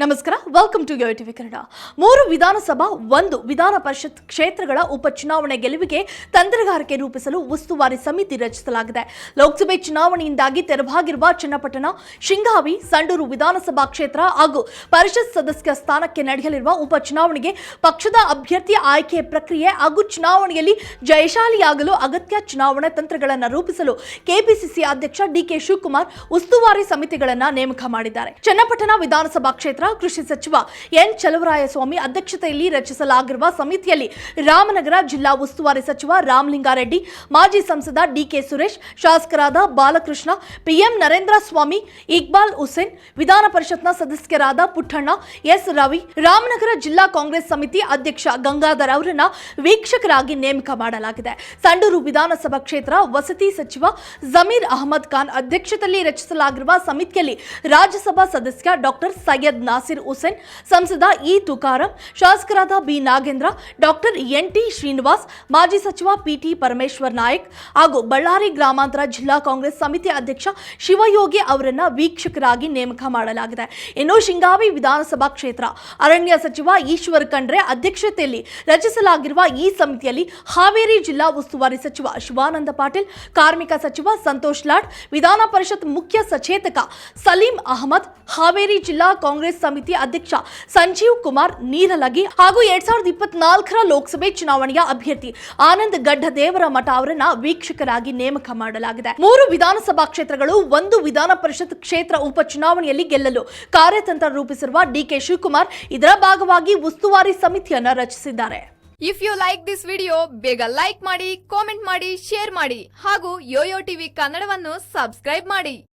ನಮಸ್ಕಾರ welcome to TV Kannada. ಮೂರು ವಿಧಾನಸಭಾ, ಒಂದು ವಿಧಾನ ಪರಿಷತ್ ಕ್ಷೇತ್ರಗಳ ಉಪಚುನಾವಣೆ ಗೆಲುವಿಗೆ ತಂತ್ರಗಾರಿಕೆ ರೂಪಿಸಲು ಉಸ್ತುವಾರಿ ಸಮಿತಿ ರಚಿಸಲಾಗಿದೆ. ಲೋಕಸಭೆ ಚುನಾವಣೆಯಿಂದಾಗಿ ತೆರವಾಗಿರುವ ಚನ್ನಪಟ್ಟಣ, ಶಿಂಗಾವಿ, ಸಂಡೂರು ವಿಧಾನಸಭಾ ಕ್ಷೇತ್ರ ಹಾಗೂ ಪರಿಷತ್ ಸದಸ್ಯ ಸ್ಥಾನಕ್ಕೆ ನಡೆಯಲಿರುವ ಉಪಚುನಾವಣೆಗೆ ಪಕ್ಷದ ಅಭ್ಯರ್ಥಿ ಆಯ್ಕೆ ಪ್ರಕ್ರಿಯೆ ಹಾಗೂ ಚುನಾವಣೆಯಲ್ಲಿ ಜಯಶಾಲಿಯಾಗಲು ಅಗತ್ಯ ಚುನಾವಣಾ ತಂತ್ರಗಳನ್ನು ರೂಪಿಸಲು ಕೆಪಿಸಿಸಿ ಅಧ್ಯಕ್ಷ ಡಿಕೆ ಶಿವಕುಮಾರ್ ಉಸ್ತುವಾರಿ ಸಮಿತಿಗಳನ್ನು ನೇಮಕ ಮಾಡಿದ್ದಾರೆ. ಚನ್ನಪಟ್ಟಣ ವಿಧಾನಸಭಾ ಕ್ಷೇತ್ರ ಕೃಷಿ ಸಚಿವ ಎನ್ ಚಲವರಾಯಸ್ವಾಮಿ ಅಧ್ಯಕ್ಷತೆಯಲ್ಲಿ ರಚಿಸಲಾಗಿರುವ ಸಮಿತಿಯಲ್ಲಿ ರಾಮನಗರ ಜಿಲ್ಲಾ ಉಸ್ತುವಾರಿ ಸಚಿವ ರಾಮಲಿಂಗಾರೆಡ್ಡಿ, ಮಾಜಿ ಸಂಸದ ಡಿಕೆ ಸುರೇಶ್, ಶಾಸಕರಾದ ಬಾಲಕೃಷ್ಣ, ಪಿಎಂ ನರೇಂದ್ರ ಸ್ವಾಮಿ ಇಕ್ಬಾಲ್ ಹುಸೇನ್, ವಿಧಾನ ಪರಿಷತ್ನ ಸದಸ್ಯರಾದ ಪುಟ್ಟಣ್ಣ, ಎಸ್ ರವಿ, ರಾಮನಗರ ಜಿಲ್ಲಾ ಕಾಂಗ್ರೆಸ್ ಸಮಿತಿ ಅಧ್ಯಕ್ಷ ಗಂಗಾಧರ್ ಅವರನ್ನ ವೀಕ್ಷಕರಾಗಿ ನೇಮಕ ಮಾಡಲಾಗಿದೆ. ಸಂಡೂರು ವಿಧಾನಸಭಾ ಕ್ಷೇತ್ರ ವಸತಿ ಸಚಿವ ಜಮೀರ್ ಅಹಮದ್ ಖಾನ್ ಅಧ್ಯಕ್ಷತೆಯಲ್ಲಿ ರಚಿಸಲಾಗಿರುವ ಸಮಿತಿಯಲ್ಲಿ ರಾಜ್ಯಸಭಾ ಸದಸ್ಯ ಡಾಕ್ಟರ್ ಸೈಯದ್ ನಾಸಿರ್ ಹುಸೇನ್, ಸಂಸದ ಇ ತುಕಾರಾಂ, ಶಾಸಕರಾದ B Nagendra, doctor N T Srinivas, ಮಾಜಿ ಸಚಿವ ಪಿಟಿ ಪರಮೇಶ್ವರ್ ನಾಯಕ್ ಹಾಗೂ ಬಳ್ಳಾರಿ ಗ್ರಾಮಾಂತರ ಜಿಲ್ಲಾ ಕಾಂಗ್ರೆಸ್ ಸಮಿತಿ ಅಧ್ಯಕ್ಷ ಶಿವಯೋಗಿ ಅವರನ್ನ ವೀಕ್ಷಕರಾಗಿ ನೇಮಕ ಮಾಡಲಾಗಿದೆ. ಇನ್ನು ಶಿಂಗಾವಿ ವಿಧಾನಸಭಾ ಕ್ಷೇತ್ರ, ಅರಣ್ಯ ಸಚಿವ ಈಶ್ವರ್ ಖಂಡ್ರೆ ಅಧ್ಯಕ್ಷತೆಯಲ್ಲಿ ರಚಿಸಲಾಗಿರುವ ಈ ಸಮಿತಿಯಲ್ಲಿ ಹಾವೇರಿ ಜಿಲ್ಲಾ ಉಸ್ತುವಾರಿ ಸಚಿವ ಶಿವಾನಂದ ಪಾಟೀಲ್, ಕಾರ್ಮಿಕ ಸಚಿವ ಸಂತೋಷ್ ಲಾಡ್, ವಿಧಾನ ಪರಿಷತ್ ಮುಖ್ಯ ಸಚೇತಕ ಸಲೀಂ ಅಹಮದ್, ಹಾವೇರಿ ಜಿಲ್ಲಾ ಕಾಂಗ್ರೆಸ್ ಸಮಿತಿ ಅಧ್ಯಕ್ಷ ಸಂಜೀವ್ ಕುಮಾರ್ ನೀರಲಗಿ ಹಾಗೂ ಎರಡ್ ಸಾವಿರದ ಇಪ್ಪತ್ನಾಲ್ಕರ ಲೋಕಸಭೆ ಚುನಾವಣೆಯ ಅಭ್ಯರ್ಥಿ ಆನಂದ್ ಗಡ್ಡ ದೇವರ ಮಠ ಅವರನ್ನ ವೀಕ್ಷಕರಾಗಿ ನೇಮಕ ಮಾಡಲಾಗಿದೆ. ಮೂರು ವಿಧಾನಸಭಾ ಕ್ಷೇತ್ರಗಳು, ಒಂದು ವಿಧಾನ ಪರಿಷತ್ ಕ್ಷೇತ್ರ ಉಪಚುನಾವಣೆಯಲ್ಲಿ ಗೆಲ್ಲಲು ಕಾರ್ಯತಂತ್ರ ರೂಪಿಸಿರುವ ಡಿಕೆ ಶಿವಕುಮಾರ್ ಇದರ ಭಾಗವಾಗಿ ಉಸ್ತುವಾರಿ ಸಮಿತಿಯನ್ನ ರಚಿಸಿದ್ದಾರೆ. If you like this video ಬೇಗ ಲೈಕ್ ಮಾಡಿ ಕಾಮೆಂಟ್ ಮಾಡಿ ಶೇರ್ ಮಾಡಿ ಹಾಗೂ ಯೋಯೋ ಟಿವಿ ಕನ್ನಡವನ್ನು ಸಬ್ಸ್ಕ್ರೈಬ್ ಮಾಡಿ.